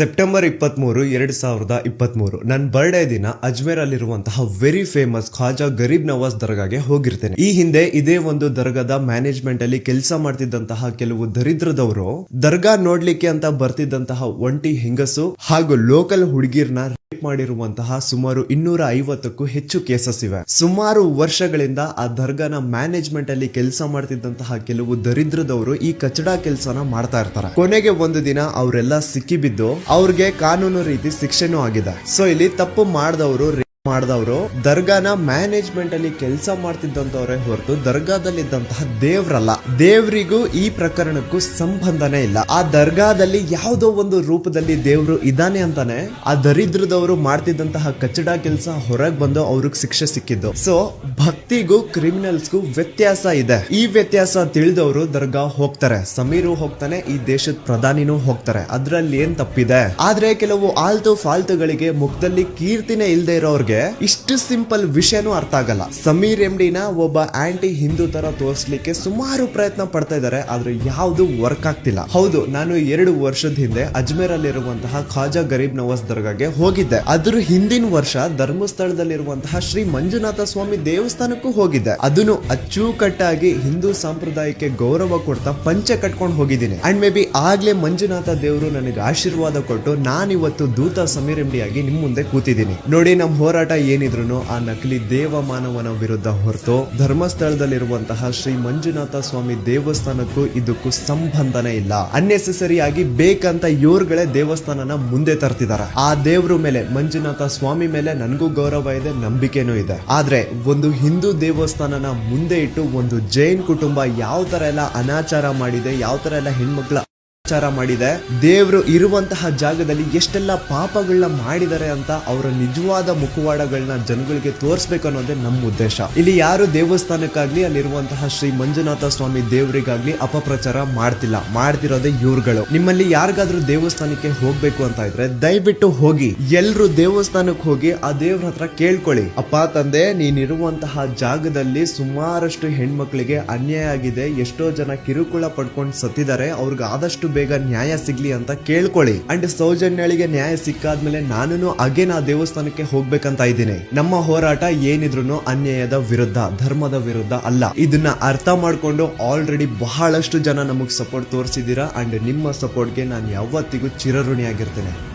September ಇಪ್ಪತ್ಮೂರು, ಎರಡು ಸಾವಿರದ ಇಪ್ಪತ್ತ್ಮೂರು ನನ್ನ ಬರ್ಡೇ ದಿನ ಅಜ್ಮೇರ್ ಅಲ್ಲಿರುವಂತಹ ವೆರಿ ಫೇಮಸ್ ಖಾಜಾ ಗರೀಬ್ ನವಾಜ್ ದರ್ಗಾಗೆ ಹೋಗಿರ್ತೇನೆ. ಈ ಹಿಂದೆ ಇದೇ ಒಂದು ದರ್ಗಾದ ಮ್ಯಾನೇಜ್ಮೆಂಟ್ ಅಲ್ಲಿ ಕೆಲಸ ಮಾಡ್ತಿದ್ದಂತಹ ಕೆಲವು ದರಿದ್ರದವರು ದರ್ಗಾ ನೋಡ್ಲಿಕ್ಕೆ ಅಂತ ಬರ್ತಿದ್ದಂತಹ ಒಂಟಿ ಹೆಂಗಸು ಹಾಗೂ ಲೋಕಲ್ ಹುಡುಗಿರ್ನ ರೇಪ್ ಮಾಡಿರುವಂತಹ ಸುಮಾರು ಇನ್ನೂರ ಐವತ್ತಕ್ಕೂ ಹೆಚ್ಚು ಕೇಸಸ್ ಇವೆ. ಸುಮಾರು ವರ್ಷಗಳಿಂದ ಆ ದರ್ಗಾನ ಮ್ಯಾನೇಜ್ಮೆಂಟ್ ಅಲ್ಲಿ ಕೆಲಸ ಮಾಡ್ತಿದ್ದಂತಹ ಕೆಲವು ದರಿದ್ರದವರು ಈ ಕಚಡಾ ಕೆಲಸನ ಮಾಡ್ತಾ ಇರ್ತಾರೆ. ಕೊನೆಗೆ ಒಂದು ದಿನ ಅವರೆಲ್ಲ ಸಿಕ್ಕಿಬಿದ್ದು ಅವ್ರಿಗೆ ಕಾನೂನು ರೀತಿ ಶಿಕ್ಷೆನೂ ಆಗಿದೆ. ಸೊ ಇಲ್ಲಿ ತಪ್ಪು ಮಾಡಿದವರು ಮಾಡಿದವರು, ದರ್ಗಾನ ಮ್ಯಾನೇಜ್ಮೆಂಟ್ ಅಲ್ಲಿ ಕೆಲಸ ಮಾಡ್ತಿದ್ದಂತವ್ರೆ ಹೊರತು ದರ್ಗಾದಲ್ಲಿ ಇದ್ದಂತಹ ದೇವ್ರಲ್ಲ. ದೇವ್ರಿಗೂ ಈ ಪ್ರಕರಣಕ್ಕೂ ಸಂಬಂಧನೇ ಇಲ್ಲ. ಆ ದರ್ಗಾದಲ್ಲಿ ಯಾವುದೋ ಒಂದು ರೂಪದಲ್ಲಿ ದೇವ್ರು ಇದ್ದಾನೆ ಅಂತಾನೆ, ಆ ದರಿದ್ರದವರು ಮಾಡ್ತಿದ್ದಂತಹ ಕಚ್ಚಡ ಕೆಲಸ ಹೊರಗ್ ಬಂದು ಅವ್ರಿಗೆ ಶಿಕ್ಷೆ ಸಿಕ್ಕಿದ್ದು. ಸೊ ಭಕ್ತಿಗೂ ಕ್ರಿಮಿನಲ್ಸ್ಗೂ ವ್ಯತ್ಯಾಸ ಇದೆ. ಈ ವ್ಯತ್ಯಾಸ ತಿಳಿದವರು ದರ್ಗಾ ಹೋಗ್ತಾರೆ. ಸಮೀರು ಹೋಗ್ತಾನೆ, ಈ ದೇಶದ ಪ್ರಧಾನಿನೂ ಹೋಗ್ತಾರೆ. ಅದ್ರಲ್ಲಿ ಏನ್ ತಪ್ಪಿದೆ? ಆದ್ರೆ ಕೆಲವು ಆಲ್ತು ಫಾಲ್ತುಗಳಿಗೆ ಮುಖದಲ್ಲಿ ಕೀರ್ತಿನೇ ಇಲ್ದೇ ಇರೋರ್ಗೆ ಇಷ್ಟು ಸಿಂಪಲ್ ವಿಷಯನೂ ಅರ್ಥ ಆಗಲ್ಲ. ಸಮೀರ್ ಎಂಡಿನ ಒಬ್ಬ ಆಂಟಿ ಹಿಂದೂ ತರ ತೋರಿಸ್ಲಿಕ್ಕೆ ಸುಮಾರು ಪ್ರಯತ್ನ ಪಡ್ತಾ ಇದಾರೆ ಆದ್ರೆ ಯಾವುದು ವರ್ಕ್ ಆಗ್ತಿಲ್ಲ. ಹೌದು, ನಾನು ಎರಡು ವರ್ಷದ ಹಿಂದೆ ಅಜ್ಮೇರ್ ಅಲ್ಲಿರುವಂತಹ ಖಾಜಾ ಗರೀಬ್ ನವಾಜ್ ದರ್ಗಾಗೆ ಹೋಗಿದ್ದೆ. ಅದ್ರ ಹಿಂದಿನ ವರ್ಷ ಧರ್ಮಸ್ಥಳದಲ್ಲಿರುವಂತಹ ಶ್ರೀ ಮಂಜುನಾಥ ಸ್ವಾಮಿ ದೇವಸ್ಥಾನಕ್ಕೂ ಹೋಗಿದ್ದೆ. ಅದನ್ನು ಅಚ್ಚುಕಟ್ಟಾಗಿ ಹಿಂದೂ ಸಂಪ್ರದಾಯಕ್ಕೆ ಗೌರವ ಕೊಡ್ತಾ ಪಂಚೆ ಕಟ್ಕೊಂಡು ಹೋಗಿದ್ದೀನಿ. ಅಂಡ್ ಮೇ ಬಿ ಆಗ್ಲೇ ಮಂಜುನಾಥ ದೇವರು ನನಗೆ ಆಶೀರ್ವಾದ ಕೊಟ್ಟು ನಾನಿವತ್ತು ದೂತ ಸಮೀರ್ ಎಂಡಿಯಾಗಿ ಆಗಿ ನಿಮ್ ಮುಂದೆ ಕೂತಿದ್ದೀನಿ. ನೋಡಿ ನಮ್ಮ ಹೋರಾಟ ಏನಿದ್ರು ಆ ನಕಲಿ ದೇವ ಮಾನವನ ವಿರುದ್ಧ ಹೊರತು ಧರ್ಮಸ್ಥಳದಲ್ಲಿರುವಂತಹ ಶ್ರೀ ಮಂಜುನಾಥ ಸ್ವಾಮಿ ದೇವಸ್ಥಾನಕ್ಕೂ ಇದಕ್ಕೂ ಸಂಬಂಧನೇ ಇಲ್ಲ. ಅನ್ನೆಸೆಸರಿ ಆಗಿ ಬೇಕಂತ ಇವ್ರುಗಳೇ ದೇವಸ್ಥಾನನ ಮುಂದೆ ತರ್ತಿದಾರೆ. ಆ ದೇವ್ರ ಮೇಲೆ, ಮಂಜುನಾಥ ಸ್ವಾಮಿ ಮೇಲೆ ನನಗೂ ಗೌರವ ಇದೆ, ನಂಬಿಕೆನೂ ಇದೆ. ಆದ್ರೆ ಒಂದು ಹಿಂದೂ ದೇವಸ್ಥಾನನ ಮುಂದೆ ಇಟ್ಟು ಒಂದು ಜೈನ್ ಕುಟುಂಬ ಯಾವ ತರ ಎಲ್ಲ ಅನಾಚಾರ ಮಾಡಿದೆ ಯಾವ ತರ ಎಲ್ಲ ಹೆಣ್ಮಕ್ಳ ಅತ್ಯಾಚಾರ ಮಾಡಿದೆ. ದೇವರು ಇರುವಂತಹ ಜಾಗದಲ್ಲಿ ಎಷ್ಟೆಲ್ಲ ಪಾಪಗಳನ್ನ ಮಾಡಿದ್ದಾರೆ ಅಂತ ಅವರ ನಿಜವಾದ ಮುಖವಾಡಗಳನ್ನ ಜನಗಳಿಗೆ ತೋರಿಸಬೇಕು ಅನ್ನೋದೇ ನಮ್ಮ ಉದ್ದೇಶ. ಇಲ್ಲಿ ಯಾರು ದೇವಸ್ಥಾನಕ್ಕಾಗ್ಲಿ, ಅಲ್ಲಿರುವಂತಹ ಶ್ರೀ ಮಂಜುನಾಥ ಸ್ವಾಮಿ ದೇವರಿಗಾಗ್ಲಿ ಅಪಪ್ರಚಾರ ಮಾಡ್ತಿಲ್ಲ. ಮಾಡ್ತಿರೋದೇ ಇವ್ರುಗಳು. ನಿಮ್ಮಲ್ಲಿ ಯಾರಿಗಾದ್ರೂ ದೇವಸ್ಥಾನಕ್ಕೆ ಹೋಗ್ಬೇಕು ಅಂತ ಇದ್ರೆ ದಯವಿಟ್ಟು ಹೋಗಿ. ಎಲ್ರು ದೇವಸ್ಥಾನಕ್ಕೆ ಹೋಗಿ ಆ ದೇವ್ರ ಹತ್ರ ಕೇಳ್ಕೊಳ್ಳಿ. ಅಪ್ಪ, ತಂದೆ, ನೀನಿರುವಂತಹ ಜಾಗದಲ್ಲಿ ಸುಮಾರಷ್ಟು ಹೆಣ್ಮಕ್ಳಿಗೆ ಅನ್ಯಾಯ ಆಗಿದೆ. ಎಷ್ಟೋ ಜನ ಕಿರುಕುಳ ಪಡ್ಕೊಂಡು ಸತ್ತಿದ್ದಾರೆ. ಅವ್ರಿಗೆ ಆದಷ್ಟು ಬೇಗ ನ್ಯಾಯ ಸಿಗ್ಲಿ ಅಂತ ಕೇಳ್ಕೊಳ್ಳಿ. ಅಂಡ್ ಸೌಜನ್ಯಳಿಗೆ ನ್ಯಾಯ ಸಿಕ್ಕಾದ್ಮೇಲೆ ನಾನು ಅಗೇನ್ ಆ ದೇವಸ್ಥಾನಕ್ಕೆ ಹೋಗ್ಬೇಕಂತ ಇದ್ದೀನಿ. ನಮ್ಮ ಹೋರಾಟ ಏನಿದ್ರು ಅನ್ಯಾಯದ ವಿರುದ್ಧ, ಧರ್ಮದ ವಿರುದ್ಧ ಅಲ್ಲ. ಇದನ್ನ ಅರ್ಥ ಮಾಡ್ಕೊಂಡು ಆಲ್ರೆಡಿ ಬಹಳಷ್ಟು ಜನ ನಮಗ್ ಸಪೋರ್ಟ್ ತೋರಿಸಿದೀರಾ ಅಂಡ್ ನಿಮ್ಮ ಸಪೋರ್ಟ್ಗೆ ನಾನು ಯಾವತ್ತಿಗೂ ಚಿರಋಣಿಯಾಗಿರ್ತೇನೆ.